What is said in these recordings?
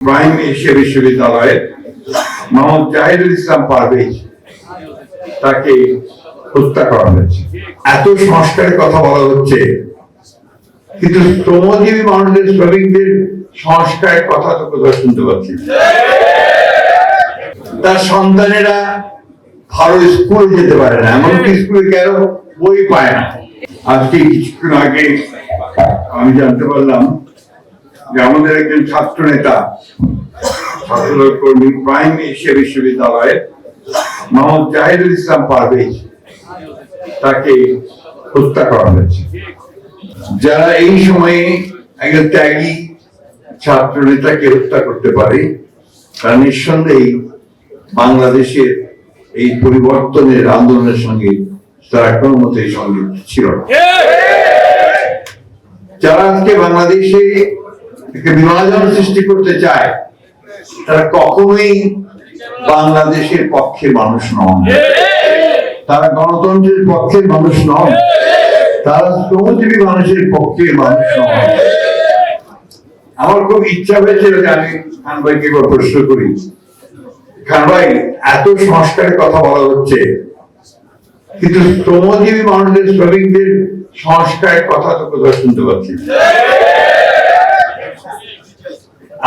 Prime Asia বিশ্ববিদ্যালয়ের মোহাম্মদ জাহিদুল ইসলাম পারভেজ তাকে হত্যা করা হয়েছে। এত সংস্কারের কথা বলা হচ্ছে, কিন্তু শ্রমজীবী মানুষদের, শ্রমিকদের সংস্কারের কথা তো কোথাও শুনতে পাচ্ছি তার সন্তানেরা ভালো স্কুলে যেতে পারে না, এমনকি স্কুলে গেল বই পায় না। আজকে কিছুক্ষণ আগে আমি জানতে পারলাম যে আমাদের একজন ছাত্র নেতা কর্মী, প্রাইম এশিয়া বিশ্ববিদ্যালয়ের মোহাম্মদ জাহিদুল ইসলাম পারভেজ তাকে হত্যা করা হয়েছে। যারা এই সময়ে একজন ত্যাগী ছাত্র নেতাকে হত্যা করতে পারে, তারা নিঃসন্দেহে বাংলাদেশের এই পরিবর্তনের আন্দোলনের সঙ্গে তারা কোনো মতেই সংযুক্ত ছিল যারা আজকে বাংলাদেশে একটা বিভাজন সৃষ্টি করতে চায়, তারা কখনোই বাংলাদেশের পক্ষের মানুষ নন। তারা গণতন্ত্রের পক্ষের মানুষ নন। তারা শ্রমজীবী মানুষের পক্ষের মানুষ নন। আমার খুব ইচ্ছা হয়েছিল যে আমি খান ভাইকে একবার প্রশ্ন করি। খান ভাই, এত সংস্কারের কথা বলা হচ্ছে, কিন্তু শ্রমজীবী মানুষদের শ্রমিকদের সংস্কারের কথা তো কোথাও শুনতে পাচ্ছি।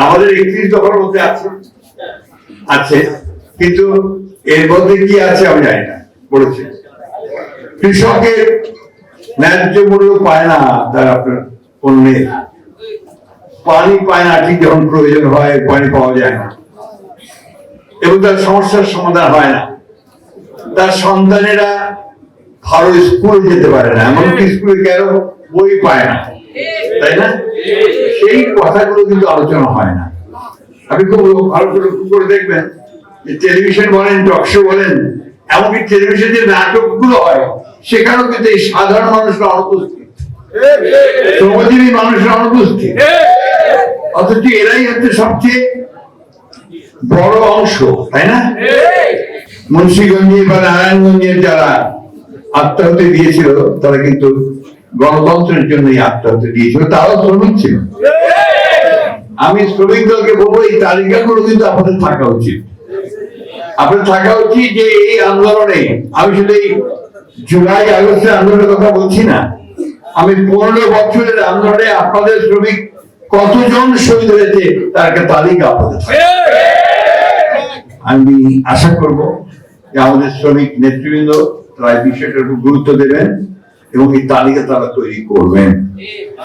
আমাদের একত্রিশ দফার মধ্যে আছে আছে, কিন্তু এর মধ্যে কি আছে আমি জানি না, বলেছে। কৃষকের ন্যায্য মূল্য পায় না তার আপনার পণ্যের পানি পায় না, ঠিক যখন প্রয়োজন হয়, পানি পাওয়া যায় না। এবং তার সমস্যার সমাধান হয় না। তার সন্তানেরা ভালো স্কুলে যেতে পারে না, এমনকি স্কুলে গেল বই পায় না, তাই না? সেই কথাগুলো কিন্তু আলোচনা হয় না। আপনি খুব ভালো করে লক্ষ্য করে দেখবেন টেলিভিশন বলেন, টক শো বলেন, এমনকি টেলিভিশনে যে নাটকগুলো হয়, সেখানেও কিন্তু এই সাধারণ মানুষরা অনুপস্থিত। শ্রমজীবী মানুষরা অনুপস্থিত। অথচ এরাই হচ্ছে সবচেয়ে বড় অংশ, তাই না? মুন্সিগঞ্জের বা নারায়ণগঞ্জের যারা আত্মাহতি দিয়েছিল, তারা কিন্তু গণতন্ত্রের জন্যই আত্মাহতি দিয়েছিল, তারাও শ্রমিক ছিল। আমি শ্রমিক দলকে বলব, এই তালিকাগুলো কিন্তু আপনাদের থাকা উচিত। আপনার থাকা উচিত যে এই আন্দোলনে, আমি শুধু এই জুলাই, আগস্টের আন্দোলনের কথা বলছি না, আমি পনেরো বছরের আন্দোলনে আপনাদের শ্রমিক কতজন শহীদ হয়েছে, তার একটা তালিকা আপনাদের আমি আশা করব যে আমাদের শ্রমিক নেতৃবৃন্দ তারা এই বিষয়টার উপর গুরুত্ব দেবেন এবং এই তালিকা তারা তৈরি করবেন।